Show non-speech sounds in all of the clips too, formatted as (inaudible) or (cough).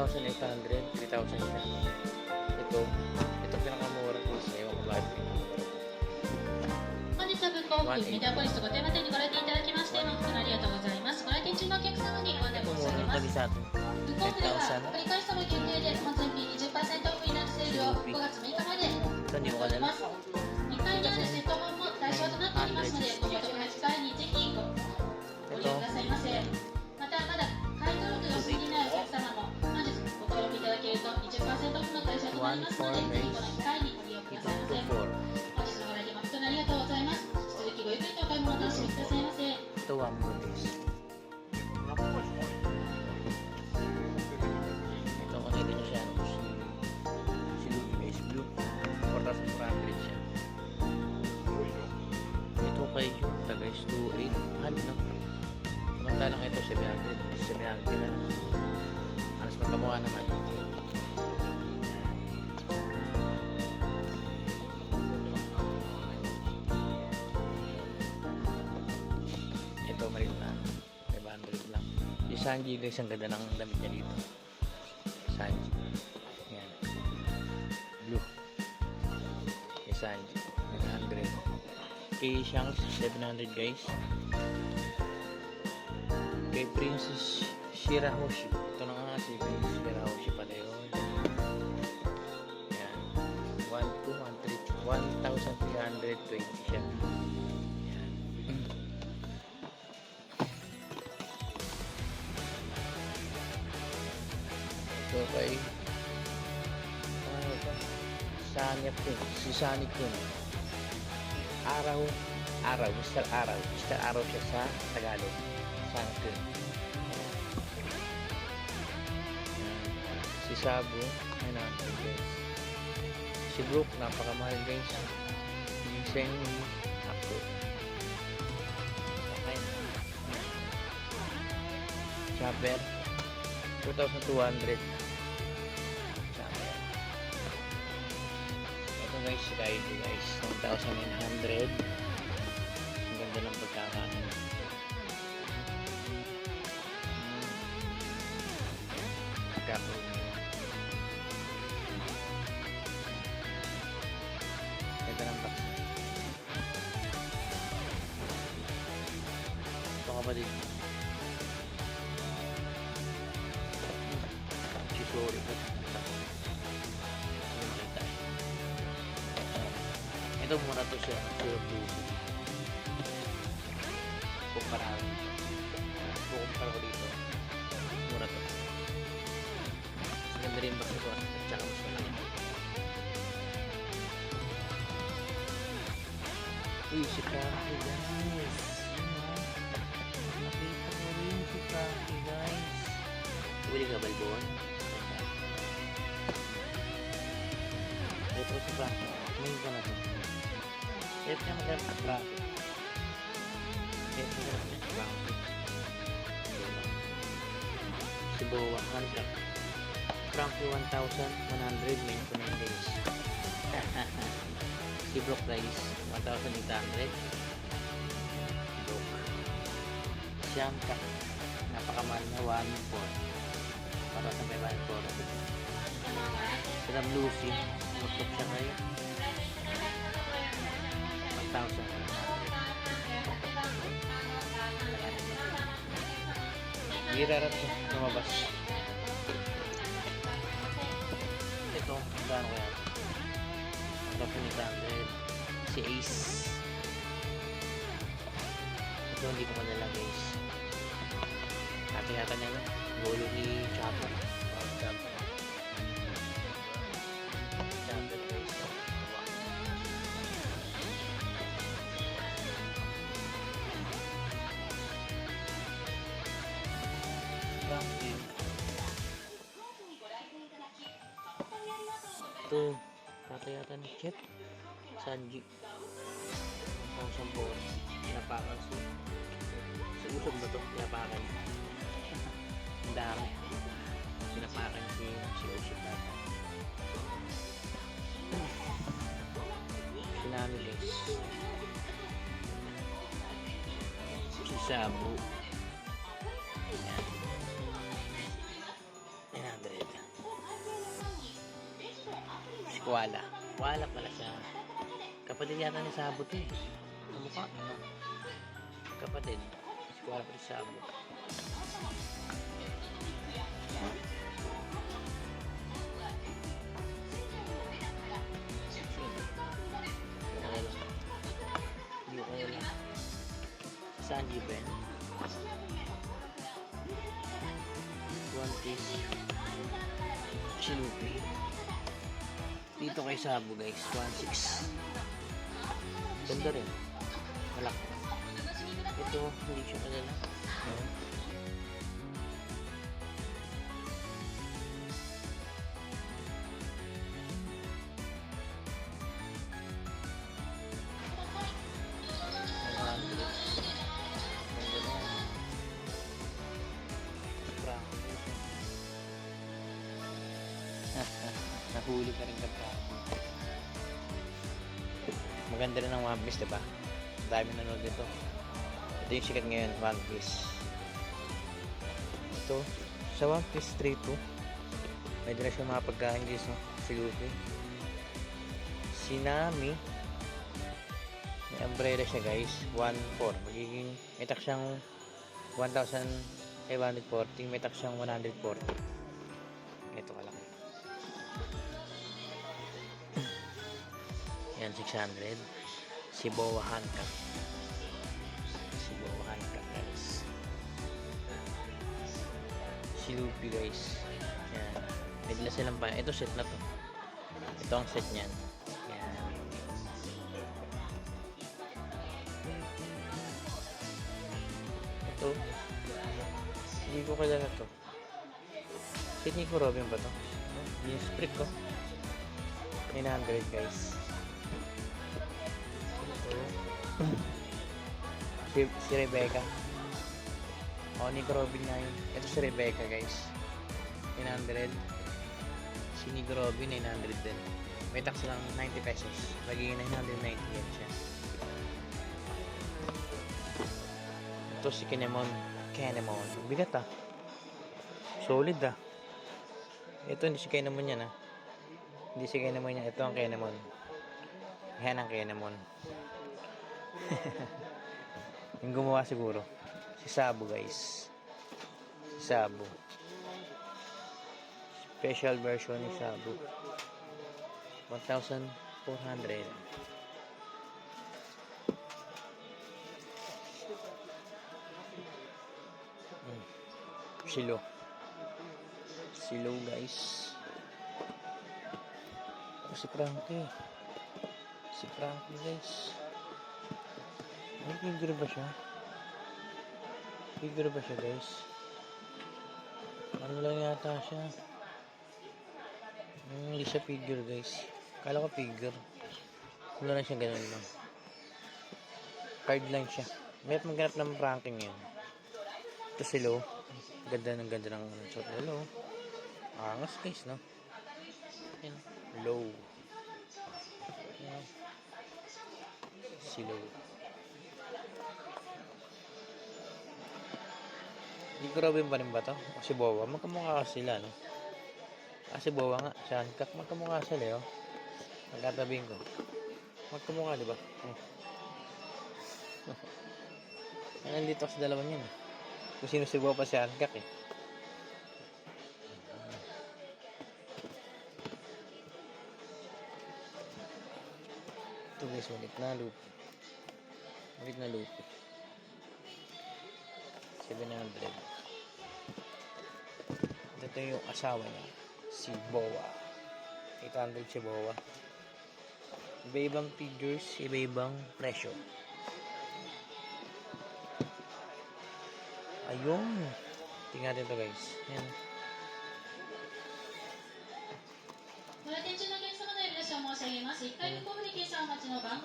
2,800, 3,000 siya. Ito, ito pinakamura ko bakit pinakamura. 本日は文庫メディアポリスごテーマ店にご来店いただきまして誠にありがとうございます。ご来店中のお客様にご案申し上げます。sa では繰り返し様限定で本全品20%オフになるセールを5月6日まで行っており.ます。2階にあるセット本も対象となっております。ので 1, 4 raise 1と4と1分です ito kung nakita nyo siya ano, si, si Luffy is blue 4,400 siya ito kay Junta guys 2,800 no? samantalang ito 700 700 na alas magkamuha naman Sanji guys, ang ganda ng damit niya dito. Sanji. Yan. Blue. Kay Sanji. 900. Kay Shanks, 700 guys. Kay Princess Shirahoshi. Sunny Kun. Araw. Araw. Mr. Araw. Mr. Araw siya sa Tagalog. Kun. Ayan. Si Sabu. Ay natin. Si Brooke. Napakamahal guys. Si Seng. Ako. Okay. Chopper. 2,200 guys, si Kaido guys. 1,900 Ito mura to siya. Zero puso. Kumpara ko. Kumpara ko dito. Mura to. Mas Ganda rin box ito. At saka mas malaki. Uy, si Frankie guys. Nakita ko rin si Frankie guys. Huli ka balbon? Ito si Frankie. Tingin ko na to. Ito niya maganda si Frankie. Ito niya maganda si Frankie. Si Boa, Hunter. Frankie 1,100 main ko na yun guys. si Brook guys, 1,800. Brook. Siyamka. Napakamahal na 1,400 para sa may 1,400. Sila Lucy, tutok siya ngayon. 1,000. Girarap siya, lumabas. Ito, gaano kaya? Ito, 200. Si Ace. Ito, hindi ko madala guys. Niya na. Golo ni Chopper. sabo. Ayan. 900. Si Kuala. Kuala pala siya. Kapatid yata ni Sabo to eh. Ang mukha. Ano? Kapatid. Si Kuala pala si Sabo. Dito kay Sabo guys. 1.6. Ganda rin. Malaki. Ito, hindi siya kalala. Piece, diba? Dami nanonood dito. Ito yung sikat ngayon, One Piece. Ito, sa One Piece 3-2, may dala siya mga pagkain dito. Si Luffy. Si Nami, may umbrella siya guys, 1-4. Magiging, may tax siyang 1,540, may tax siyang 140. Ito kalaki. Yan, 600. Boa Hancock. Boa Hancock, guys. Si Luffy, guys. Yan. Dala silang pa. Ito, set na to. Ito ang set niyan. Yan. Ito. Hindi ko kilala to. Si Nico Robin ba to? Yung sprit ko. 900 guys. Si, si Rebecca. O, Nico Robin na yun. Ito si Rebecca guys. 900. Si Nico Robin, 900 din. May tax lang 90 pesos. Magiging 990 yan siya. Ito si Kinemon. Kinemon. Bigat ah. Solid ah. Ito hindi si Kinemon yan ah. Hindi si Kinemon yan. Ito ang Kinemon. Yan ang Kinemon. (laughs) Yung gumawa siguro. Si Sabo guys. Si Sabo. Special version ni Sabo. 1,400. Hmm. Silo. Silo guys. Oh, si Frankie. Si Frankie guys. Ay, figure ba siya? Figure ba siya guys? Ano lang yata siya? Hmm, hindi siya figure guys. Kala ko figure. Wala lang siya ganun lang. Card lang siya. Mayroon magganap ng ranking yun. Ito si Lo. Ganda ng ganda ng shot ni Lo. Angas guys, no? Yan. Low. Yan. Si Lo. Hindi ko Robin pa rin ba to? O si Bowa? Magkamukha kasi sila, no? Ah, si Bowa nga. Si Hancock. Magkamukha sila, oh. Magkatabing ko. Magkamukha, di ba? Oh. Ay, nandito sa dalawa niyan. eh. Kung sino si Bowa pa si Hancock, eh. Ito guys, ulit na loop. Ulit na loop. 700 ito yung asawa niya si Boa. 800 si Boa. Iba-ibang figures iba-ibang presyo. Ayun. Tingnan natin to guys. Yan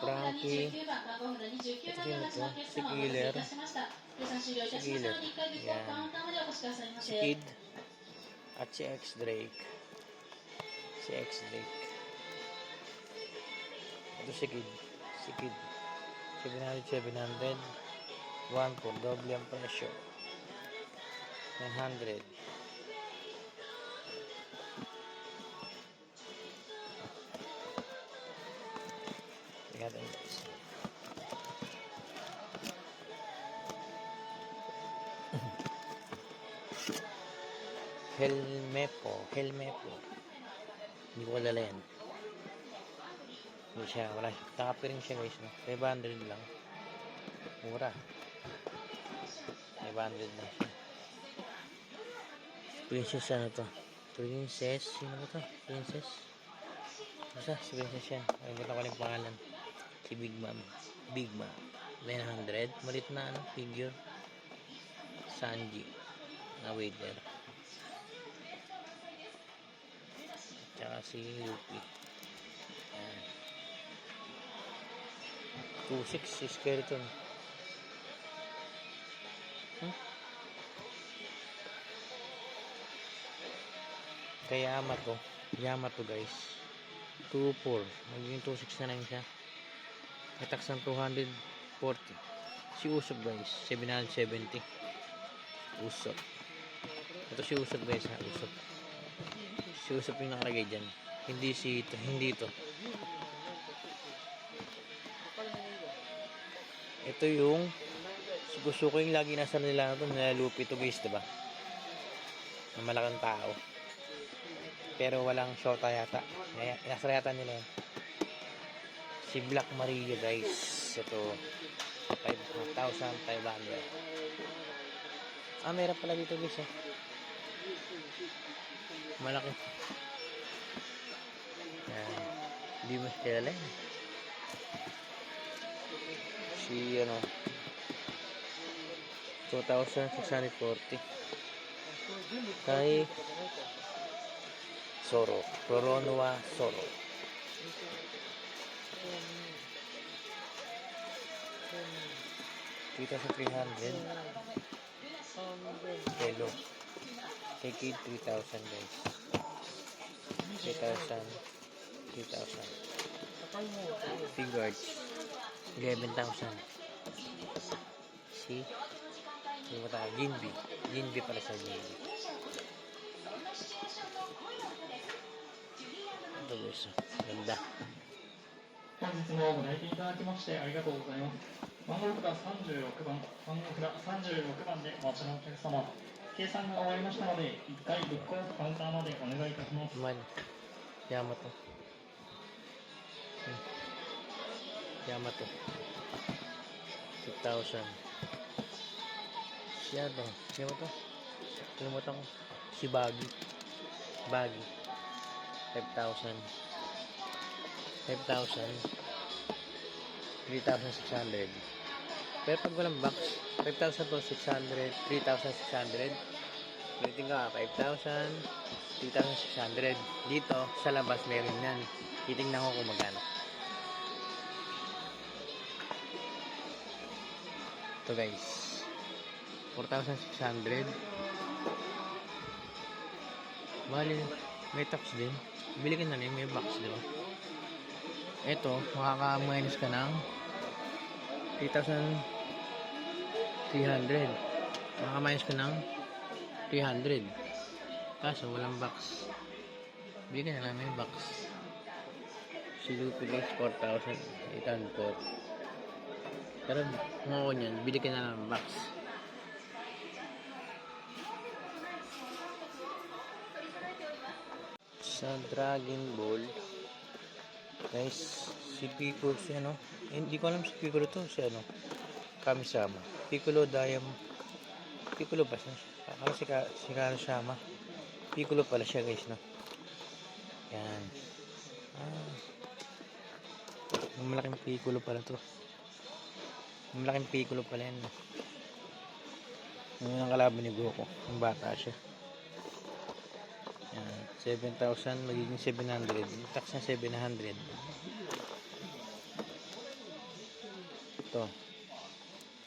Frankie, ito si Killer, si Gilip, yan, si Kid, at si X Drake. Si X Drake. Ito si Kid. Si Kid. 700, 700. 1 po, doble ang presyo. 900. Tingnan natin guys. Helmepo, Helmepo. Hindi ko alala yan. Hindi siya, wala siya. Nakapiring siya guys. No? 500 lang. Mura. 500 na siya. Princess ano to? Princess? Sino ba to? Princess? Basta, si Princess yan. Nakalimutan ko na yung pangalan. Si Big Mom. Big Mom. 900. Malit na ano, figure. Sanji. Na waiter. Tsaka si Yuki. Ayan. 2.6 si Skeleton. Hmm? Kaya Yamato. Yamato guys. 2.4. Magiging 2.6 na lang siya. Tax ng 240. Si Usop guys. 770. Usop. Ito si Usop guys ha. Usop. Si Usop yung nakalagay dyan. Hindi si ito. Hindi ito. Ito yung gusto ko yung lagi nasa nila ito. Nilalupi ito guys. Diba? Na malaking tao. Pero walang shota yata. Kaya, nasa yata nila yan. Si Black Maria guys. Ito. 5,500. Ah, meron pala dito guys eh. Malaki. Hindi mo kilala yan. Si ano. 2,640. Kay Soro. Roronoa Soro. Kita sa 300. Kelo. Kay Kid 3,000 guys. 3,000. 3,000. Figured. 11,000. Si Hindi mo tayo. Jinbi. Jinbi pala sa Jinbi. Ito guys. Ganda. 本日もご来店いただきましてありがとうございます。番号札36番、番号札36番でお待ちのお客様、計算が終わりましたので、1回ブックオフカウンターまでお願いいたします。Man. Yamato. Yamato. 2,000. Siya to. Sino to? Kalimutan ko. Si Baggy. Baggy. 5,000. 5,000. 3,600. Pero pag walang box, 5,000 to 600, 3,600. Ulitin ka, 5,000, 3,600. Dito, sa labas, meron yan. Titingnan ko kung magkano. Ito guys. 4,600. Bali, may tax din. Bili ka na rin, may box, di ba? Ito, makaka-minus ka ng 3,300. Makaka-minus ka ng 300. Kaso, walang box. Bili ka na lang, may box. Si Lupi guys, 4,800. Pero, kung ako niyan, bili ka na ng box. Sa Dragon Ball, guys, si Piccolo si ano, eh, hindi ko alam si Piccolo to, si ano, Kamisama. Piccolo Diamond, Piccolo ba siya? Akala si, Ka, si Kamisama. Piccolo pala siya guys, no? Yan. Ah. Malaking Piccolo pala to. Ang malaking Piccolo pala yan, no? Yung ang kalaban ni Goku. Yung bata siya. Yan. 7,000 magiging 700. Yung tax na 700. Ito.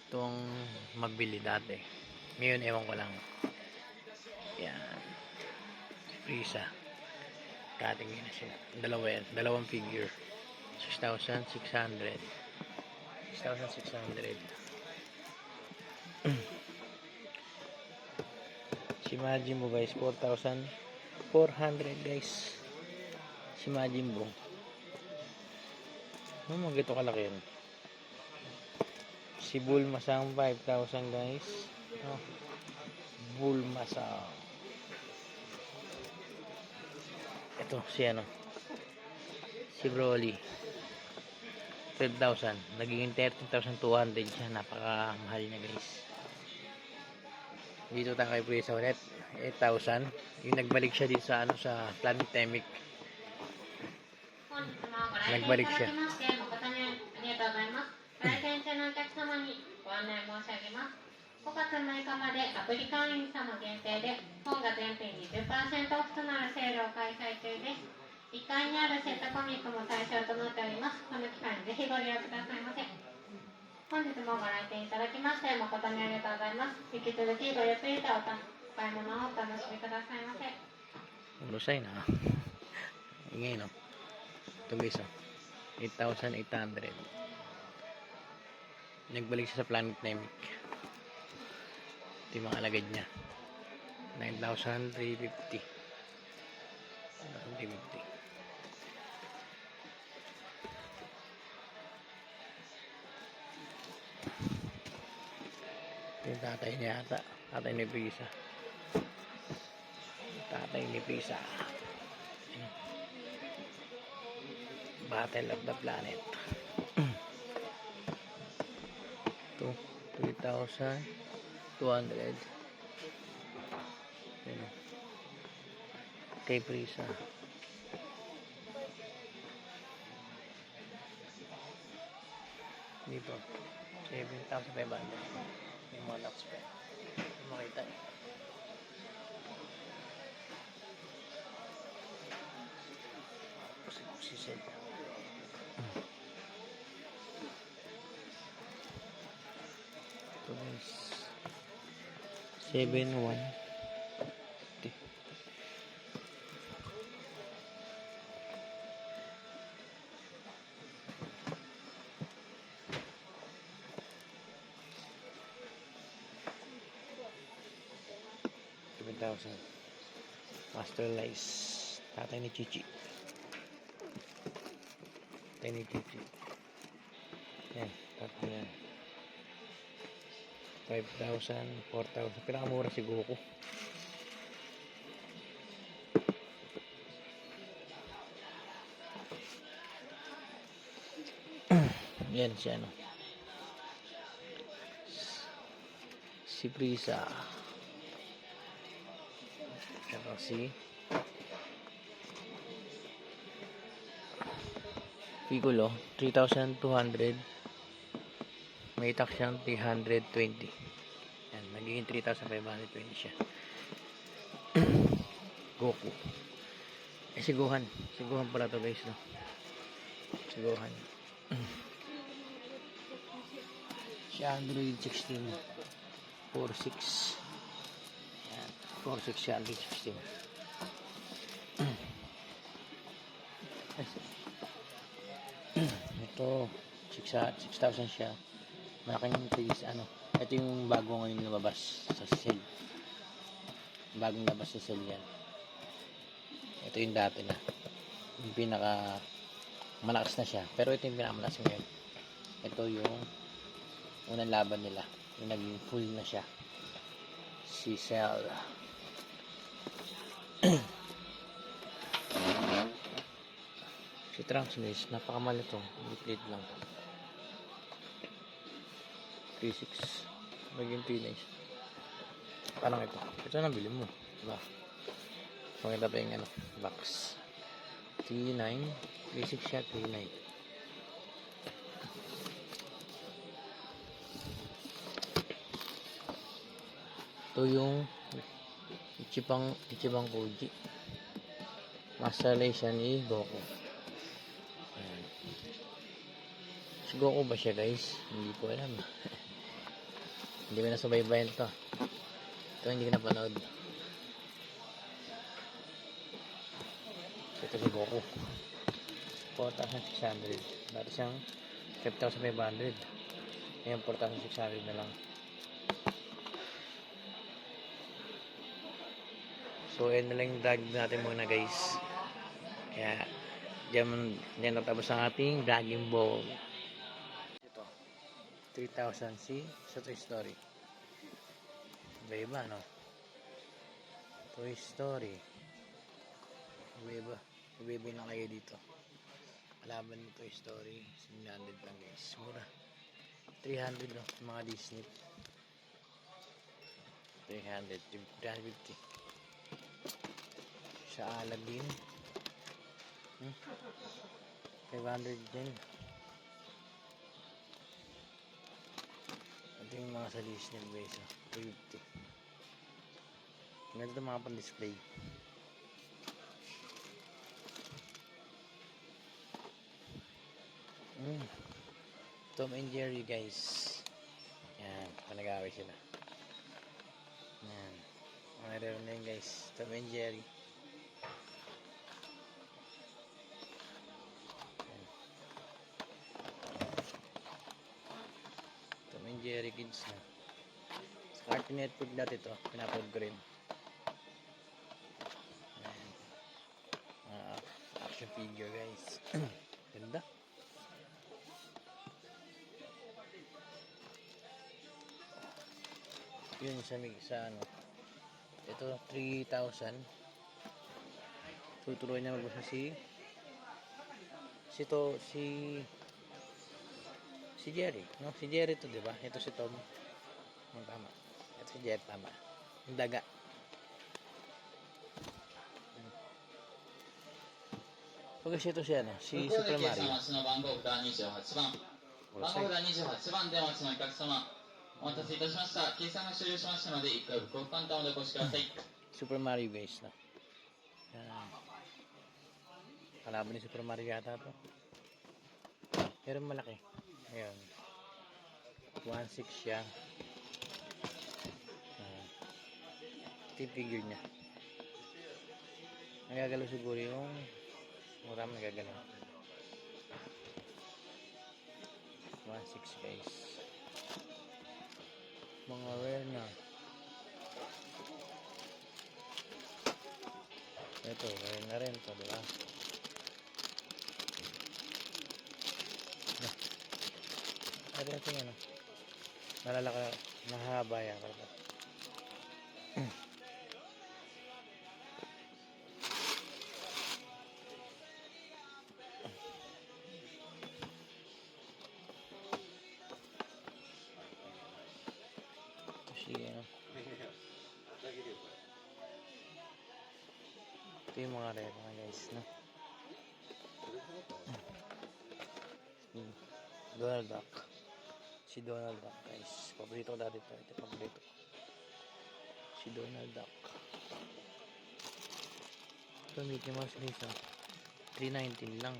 Ito ang mabili dati. Ngayon, ewan ko lang. Yan. Risa. Cutting na siya. Dalawa yan. Dalawang figure. 6,600. 6,600. Si Majin Buu guys, 4,400 guys. Si Majin Buu. Ano gito kalaki yun? Si Bulmasang 5,000 guys. Oh. Bulmasang. Ito si ano. Si Broly. 12,000. Naging 13,200 siya. Napakamahal niya guys. Dito tayo kay Prisa ulit. 8,000. Yung nagbalik siya dito sa ano sa Planetemic. 本日1階にあるセットコミックも対象となっております。この機会にぜひご利用くださいませ。本日もご来店いただきまして誠にありがとうございます。引き続きごゆっくりとお買い物をお楽しみくださいませ。うるさいな。Ingay no? Ito guys oh. 8,800. Nagbalik siya sa Planet Nemic. Ito yung mga alagad niya. 9,350. 9,350. Tatay niya ata. Tatay ni Pisa. Tatay ni. Ayun. Battle of the Planet. Ito, 3,200. Ayun. Kay Prisa. Dito, 7,500. May mga lock spec. Hindi makita eh. Kasi si Sel. Ito guys. 7 1 7,000 Master Lice Tatay ni Chichi Tatay ni Chichi Yan Tatay yan 5,000 4,000 Pinakamura si Goku Yan si ano Si Prisa Tsaka si Piccolo 3,200 may tax siyang 320 yan nagiging 3,520 siya. (clears throat) Goku. Eh si Gohan. Pala to guys no? Si Gohan. (clears throat) Si Android 16 46 yan 46 si Android 16 ito 6 6,000 siya malaking tigis ano ito yung bago ngayon lumabas sa sale bagong labas sa sale yan ito yung dati na yung pinaka malakas na siya pero ito yung pinakamalakas ngayon ito yung unang laban nila. Yung naging full na siya si Cell (clears throat) si guys napakamali to liit lang. 3.6 maging 3 nice parang ito. Ito na bili mo. Diba? Pakita pa yung ano box. 3.9 3.6 siya 3.9 ito yung Ichibang Ichibang Koji. Master siya ni Goku. Ayan. si Goku ba siya guys? Hindi ko alam. (laughs) Hindi ko nasubaybayan to. Ito hindi ko napanood. Ito si Goku. 4,600 dati siyang 5,500 ngayon 4,600 na lang so yan na lang yung vlog natin muna guys kaya Diyan, diyan natapos ang ating Dragon Ball. Ito. 3,000 C sa Toy Story. Iba-iba, no? Toy Story. Iba-iba. Iba-iba na kayo dito. Kalaban ng Toy Story. 700 lang guys. Mura. 300 no? Mga Disney. 300. 350. Sa Aladdin. Hmm? 500 din. Ito yung mga sa Disney guys. Oh. 250. Ganito mga pan-display. Mm. Tom and Jerry guys. Yan. Panagawin sila. Yan. Mga meron na yun guys. Tom and Jerry. Kids na. Sa Cartoon Network dati to. Pinapanood ko rin. Mga action figure guys. (clears throat) Ganda. yun sa sa ano ito 3,000 tuturuan niya magbasa si si to si si Jerry no si Jerry to di ba ito si Tom ang tama ito si Jerry tama yung daga Pag ito si ano, si 向こう Super で計 Mario. 算待ちの番号札28番番号札28番でお待ちのお客様お待たせいたしました計算が終了しましたので一回ブックオフカウンターまでお越しください Super Mario guys na. Yan. Kalaban ni Super Mario yata to. Pero malaki. Ayan. 1.6 siya. Ayan. Ito figure niya. Nagagalaw siguro yung marami nagagalaw. 1.6 guys. Mga rare na. Ito, ngayon na rin to, di ba? Na. Ito ito ano. Malalaka, mahaba yan. Kalapa. Donald Duck, guys. Paborito ko dati ito. Ito paborito ko. Si Donald Duck. Ito, Mickey Mouse guys, no? 319 lang.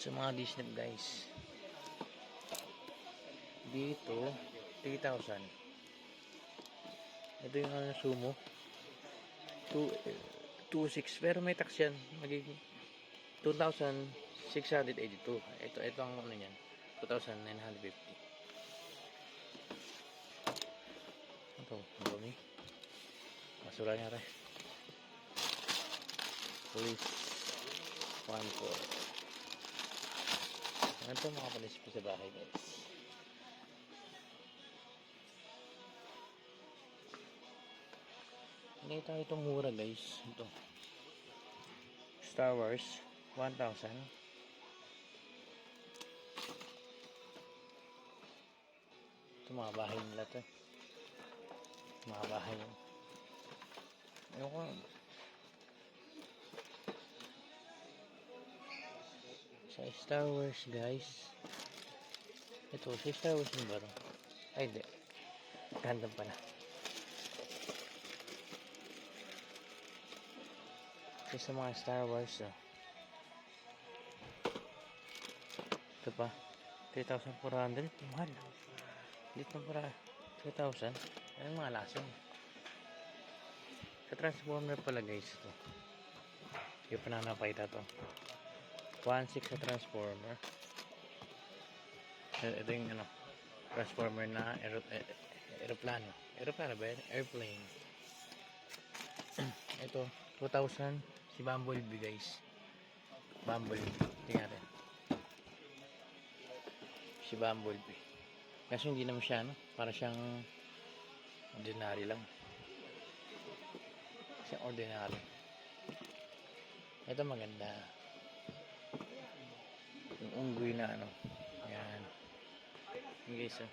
sa mga Disney guys dito 3,000 ito yung ano sumo. 2 2,600 pero may tax yan. Magiging 2,682 ito ito ang ano yan 2,950 ito ang dumi. Masura niya rin police. 1 4 ito mga panisip sa bahay guys. Tayo itong mura guys. Ito. Star Wars 1,000. Ito mga bahay nila to. Mga bahay yun. Ewan ko. sa Star Wars guys ito sa Star Wars yung baro ay hindi random pala ito sa mga Star Wars oh. ito pa 3,400 mahal dito para 3,000 ano mga lason sa Transformer pala guys ito Hindi pa na napakita to. 1.6 na transformer. Eh, Ito yung ano, transformer na aero, eh, aeroplano. Aeroplano ba? Airplane. (clears throat) Ito, 2,000. Si Bumblebee guys. Bumblebee. Tingnan natin. Si Bumblebee. Kaso hindi naman siya, no? Para siyang ordinary lang. Siyang ordinary. Ito maganda. Yung unggoy na ano. Yan. Yan guys, oh.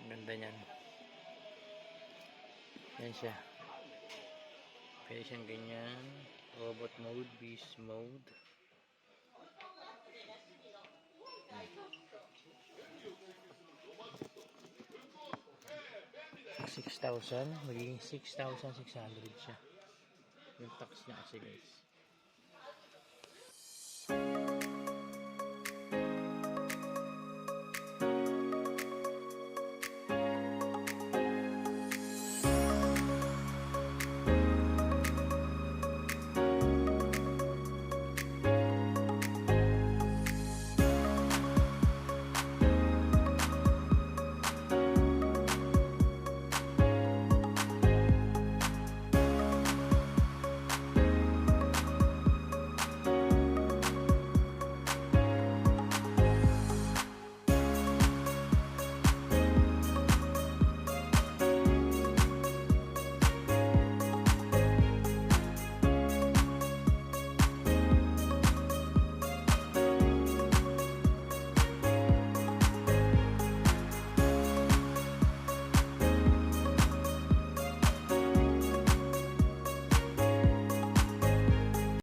Ang ganda niyan. Yan siya. Pwede siyang ganyan. Robot mode, beast mode. Six thousand, magiging six thousand six hundred siya. Yung tax niya kasi guys.